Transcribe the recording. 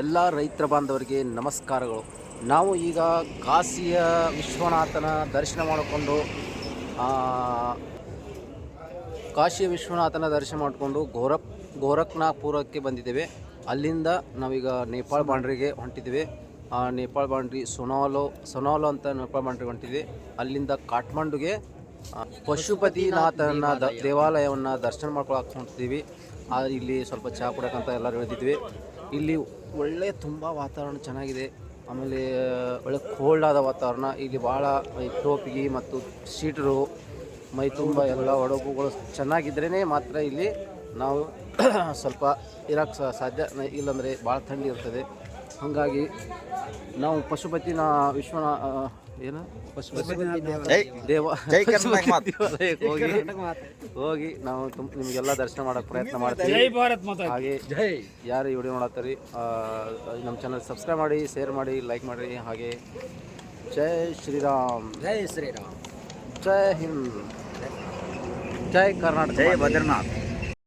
ಎಲ್ಲ ರೈತರ ಬಾಂಧವರಿಗೆ ನಮಸ್ಕಾರಗಳು. ನಾವು ಈಗ ಕಾಶಿಯ ವಿಶ್ವನಾಥನ ದರ್ಶನ ಮಾಡಿಕೊಂಡು ಕಾಶಿಯ ವಿಶ್ವನಾಥನ ದರ್ಶನ ಮಾಡಿಕೊಂಡು ಗೋರಖ್, ಗೋರಖ್ನಾಥ್ಪುರಕ್ಕೆ ಬಂದಿದ್ದೇವೆ. ಅಲ್ಲಿಂದ ನಾವೀಗ ನೇಪಾಳ ಬಾಂಡ್ರಿಗೆ ಹೊಂಟಿದ್ದೇವೆ. ನೇಪಾಳ ಬಾಂಡ್ರಿ ಸೊನಾಲೋ ಸೊನಾಲೋ ಅಂತ ನೇಪಾಳ ಬಾಂಡ್ರಿಗೆ ಹೊಂಟಿದ್ವಿ ಅಲ್ಲಿಂದ ಕಾಠ್ಮಂಡುಗೆ ಪಶುಪತಿನಾಥನ ದೇವಾಲಯವನ್ನು ದರ್ಶನ ಮಾಡ್ಕೊಳಕ್ಕೆ ಹೊಂಟಿದ್ದೀವಿ. ಆ, ಇಲ್ಲಿ ಸ್ವಲ್ಪ ಚಹಾ ಕುಡಕ್ಕಂತ ಎಲ್ಲರೂ ಇಳಿದಿದ್ವಿ ಇಲ್ಲಿ ಒಳ್ಳೆ ತುಂಬ ವಾತಾವರಣ ಚೆನ್ನಾಗಿದೆ. ಆಮೇಲೆ ಒಳ್ಳೆ ಕೋಲ್ಡ್ ಆದ ವಾತಾವರಣ. ಇಲ್ಲಿ ಭಾಳ ಟೋಪಿಗೆ ಮತ್ತು ಶೀಟ್ರು ಮೈ ತುಂಬ ಎಲ್ಲ ಒಡಗುಗಳು ಚೆನ್ನಾಗಿದ್ರೇ ಮಾತ್ರ ಇಲ್ಲಿ ನಾವು ಸ್ವಲ್ಪ ಇರೋಕ್ಕೆ ಸಾಧ್ಯ. ಇಲ್ಲಾಂದರೆ ಭಾಳ ಥಂಡಿ ಇರ್ತದೆ. ಹಾಗಾಗಿ ನಾವು ಪಶುಪತಿನ ವಿಶ್ವನ ಏನು? ದೇವ. ದೇವಾಲಯಕ್ಕೆ ಹೋಗಿ. ಹೋಗಿ ನಾವು ತುಂಬ ನಿಮಗೆಲ್ಲ ದರ್ಶನ ಮಾಡೋಕೆ ಪ್ರಯತ್ನ ಮಾಡ್ತೀವಿ. ಹಾಗೆ ಜೈ. ಯಾರು ಈ ವಿಡಿಯೋ ಮಾಡತ್ತರಿ ನಮ್ಮ ಚಾನಲ್ ಸಬ್ಸ್ಕ್ರೈಬ್ ಮಾಡಿ ಶೇರ್ ಮಾಡಿ ಲೈಕ್ ಮಾಡಿ ಹಾಗೆ ಜೈ ಶ್ರೀರಾಮ್. ಜೈ ಶ್ರೀರಾಮ್. ಜೈ ಹಿಂದ್. ಜೈ ಕರ್ನಾಟಕ ಜೈ ಬದ್ರಿನಾಥ್